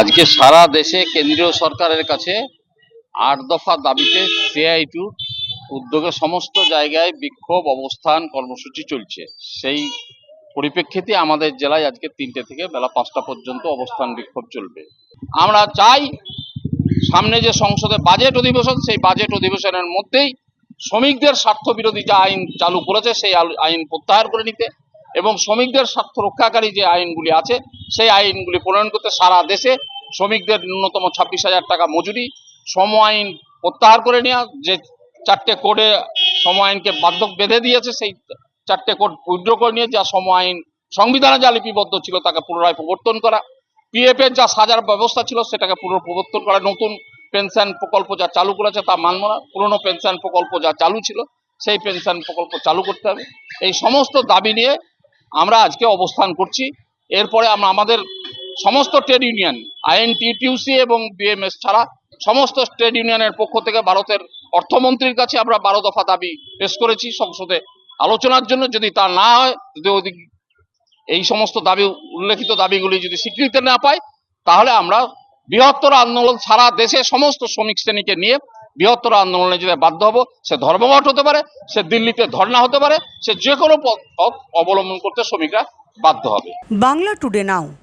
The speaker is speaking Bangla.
আজকে সারা দেশে কেন্দ্রীয় সরকারের কাছে আট দফা দাবিতে সিআইটু উদ্যোগে সমস্ত জায়গায় বিক্ষোভ অবস্থান কর্মসূচি চলছে। সেই পরিপ্রেক্ষিতে আমাদের জেলায় আজকে তিনটে থেকে বেলা পাঁচটা পর্যন্ত অবস্থান বিক্ষোভ চলবে। আমরা চাই সামনে যে সংসদে বাজেট অধিবেশন, সেই বাজেট অধিবেশনের মধ্যেই শ্রমিকদের স্বার্থ বিরোধী যে আইন চালু করেছে, সেই আইন প্রত্যাহার করে নিতে এবং শ্রমিকদের স্বার্থ রক্ষাকারী যে আইনগুলি আছে, সেই আইনগুলি প্রণয়ন করতে সারা দেশে শ্রমিকদের ন্যূনতম ছাব্বিশ হাজার টাকা মজুরি শ্রম আইন প্রত্যাহার করে নেওয়া, যে চারটে কোডে শ্রম আইনকে বাধ্যক বেঁধে দিয়েছে, সেই চারটে কোড উইড্র করে নিয়ে যা শ্রম আইন, সংবিধানে যা লিপিবদ্ধ ছিল তাকে পুনরায় প্রবর্তন করা। পিএফ এর যা সাজার ব্যবস্থা ছিল সেটাকে পুনঃ প্রবর্তন করা। নতুন পেনশন প্রকল্প যা চালু করেছে তা মানব না। পুরনো পেনশন প্রকল্প যা চালু ছিল, সেই পেনশন প্রকল্প চালু করতে হবে। এই সমস্ত দাবি নিয়ে আমরা আজকে অবস্থান করছি। এরপরে আমরা আমাদের সমস্ত ট্রেড ইউনিয়ন, আইএনটিটিউসি এবং বিএমএস ছাড়া সমস্ত ট্রেড ইউনিয়নের পক্ষ থেকে ভারতের অর্থমন্ত্রীর কাছে আমরা বারো দফা দাবি পেশ করেছি। সংসদে আলোচনার জন্য যদি তা না হয়, যদি এই সমস্ত দাবি, উল্লেখিত দাবিগুলি যদি স্বীকৃতি না পায়, তাহলে আমরা বৃহত্তর আন্দোলন সারা দেশে সমস্ত শ্রমিক শ্রেণীকে নিয়ে বৃহত্তর আন্দোলনে যেতে বাধ্য হব। সে ধর্মঘট হতে পারে, সে দিল্লিতে ধর্ণা হতে পারে, সে যে কোনো পথ পথ অবলম্বন করতে শ্রমিকরা বাধ্য হবে। Bangla today now.